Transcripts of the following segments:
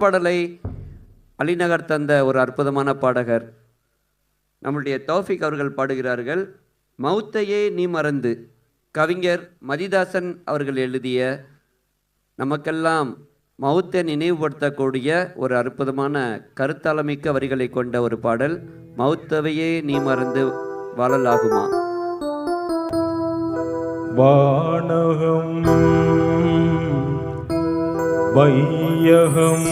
பாடலை அலிநகர் தந்த ஒரு அற்புதமான பாடகர். நம்முடைய தௌஃபிக் அவர்கள் பாடுகிறார்கள் மௌத்தையே நீ மறந்து. கவிஞர் மதிதாசன் அவர்கள் எழுதிய நமக்கெல்லாம் மௌத்தை நினைவுபடுத்தக்கூடிய ஒரு அற்புதமான கருத்தாளமிக்க வரிகளை கொண்ட ஒரு பாடல் மௌத்தவையே நீ மறந்து வாழலாகுமா? வானகம் வையகம்.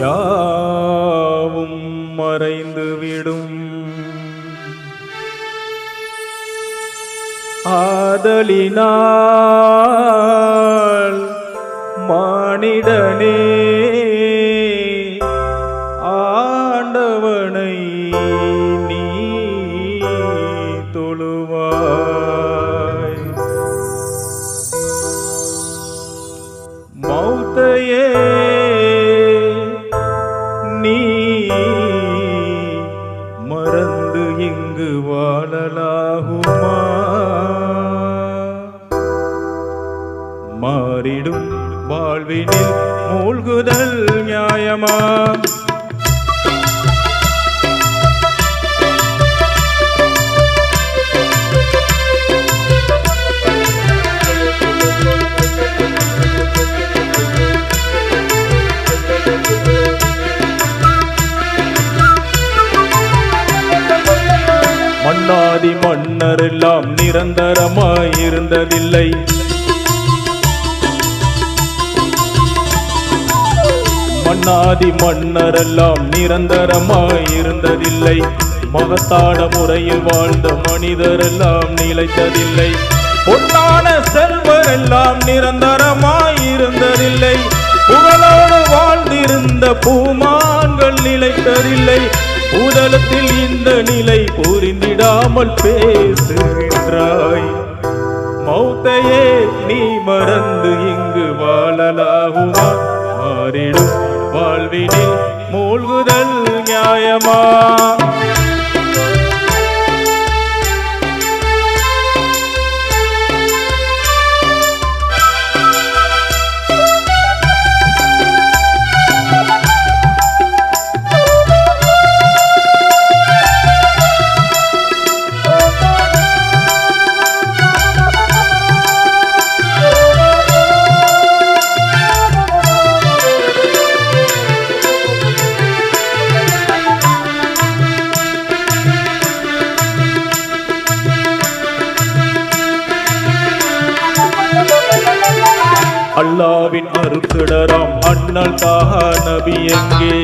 யாவும் மறைந்துவிடும் ஆதலினால் மானிடனே இங்கு வாழலாகுமா? மாறிடும் வாழ்வினில் மூழ்குதல் நியாயமா? மன்னாதி மன்னரெல்லாம் நிரந்தரமாயிருந்ததில்லை. மன்னாதி மன்னரெல்லாம் நிரந்தரமாயிருந்ததில்லை. மகத்தான முறையில் வாழ்ந்த மனிதரெல்லாம் நிலைத்ததில்லை. பொன்னான செல்வரெல்லாம் நிரந்தரமாயிருந்ததில்லை. புகழோடு வாழ்ந்திருந்த பூமான்கள் நிலைத்ததில்லை. உதலத்தில் இந்த நிலை புரிந்திடாமல் பேசுகின்றாய். மௌத்தையே நீ மறந்து இங்கு வாழலாகுமா மாறிடும் வாழ்வினில் மூழ்குதல் நியாயமா? அல்லாவின் அருத்திடராம் அண்ணல் தாகா நபி எங்கே?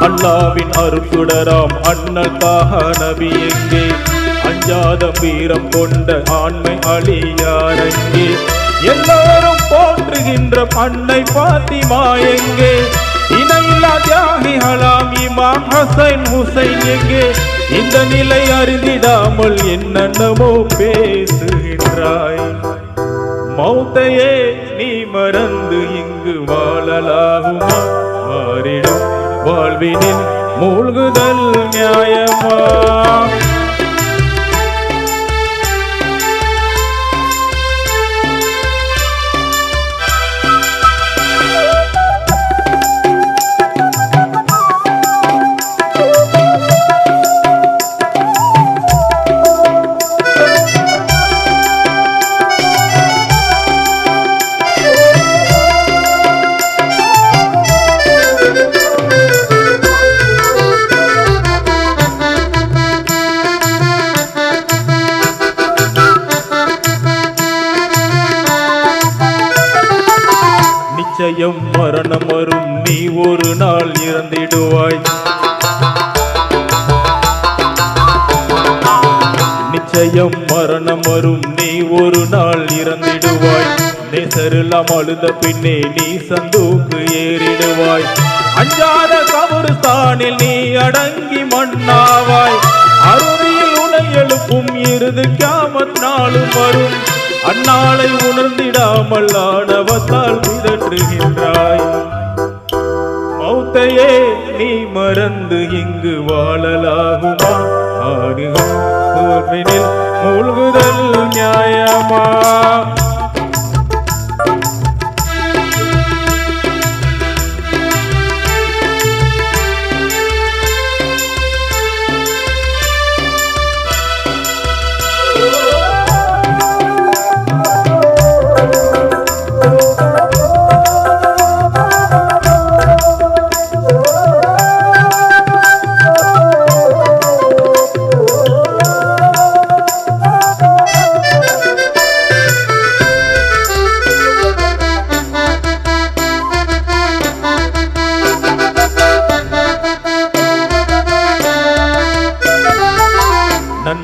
அல்லாவின் அருத்துடராம் அண்ணல் தாகா நபி எங்கே? அஞ்சாத வீரம் கொண்ட ஆண்மை அழியாரங்கே எல்லாரும் போற்றுகின்ற பண்ணை பாத்திமா எங்கே? இணையில்லா தியாகி இமாம் ஹசைன் ஹுசைன் எங்கே? இந்த நிலை அறிந்திடாமல் என்னென்னமோ பேசுகின்றாய். மௌத்தையே நீ மறந்து இங்கு வாழலாகுமா? மாறிடும் வாழ்வினில் மூழ்குதல் நியாயமா? நிச்சயம் மரணம் வரும். நீ ஒரு நாள் இறந்திடுவாய். நிச்சயம் மரணம் வரும். நீ ஒரு நாள் இறந்திடுவாய். நேசரெல்லாம் அழுத பின்னே நீ சந்தூக்கு ஏறிடுவாய். அஞ்சாத கபருஸ்தானில் நீ அடங்கி மண்ணாவாய். அருவியில் உனை எழுப்பும் இறுதி கியாமத் நாளும் வரும். அந்நாளை உணர்ந்திடாமல் ஆணவத்தால் மிதற்றுகின்றாய். மௌத்தையே நீ மறந்து இங்கு வாழலாகுமா? ஆடுகள் மூழ்குதல் நியாயமா?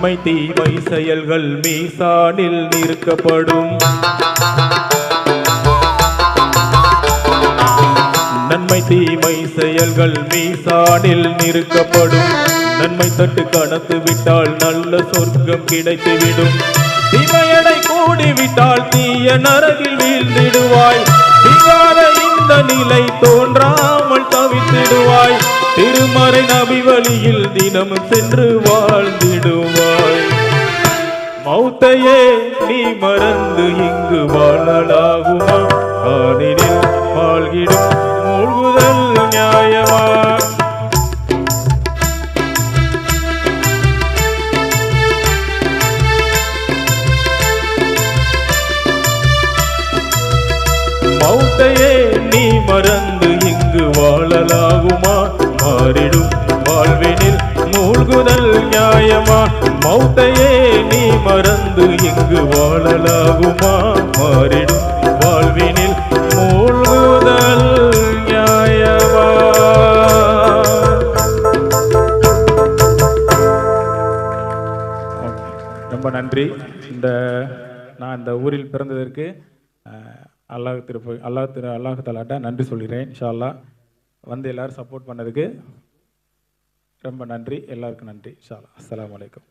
நன்மை தீமை செயல்கள் மீசானில் நிற்கப்படும் நன்மை தீமை செயல்கள் மீசானில் நிற்கப்படும் நன்மை தட்டு கணத்து விட்டால் நல்ல சொர்க்கம் கிடைத்துவிடும். தீமையடை கூடிவிட்டால் தீய நரகில் வீழ்ந்திடுவாய். இந்த நிலை காணினில் வாழ்கிடும் மூழ்குதல் நியாயமா? மௌத்தையே நீ மறந்து இங்கு வாழலாகுமா? மாறிடும் வாழ்வினில் மூழ்குதல் நியாயமா? மௌத்தையே நீ மறந்து இங்கு வாழலாகுமா? இந்த நான் இந்த ஊரில் பிறந்ததற்கு அல்லாஹ் திருப்ப அல்லாஹ் திரு அல்லாஹ் தலாட்ட நன்றி சொல்கிறேன். இன்ஷா அல்லா வந்து எல்லோரும் சப்போர்ட் பண்ணதுக்கு ரொம்ப நன்றி. எல்லாருக்கும் நன்றி. இன்ஷா அல்லா அஸ்ஸலாமு வலைக்கம்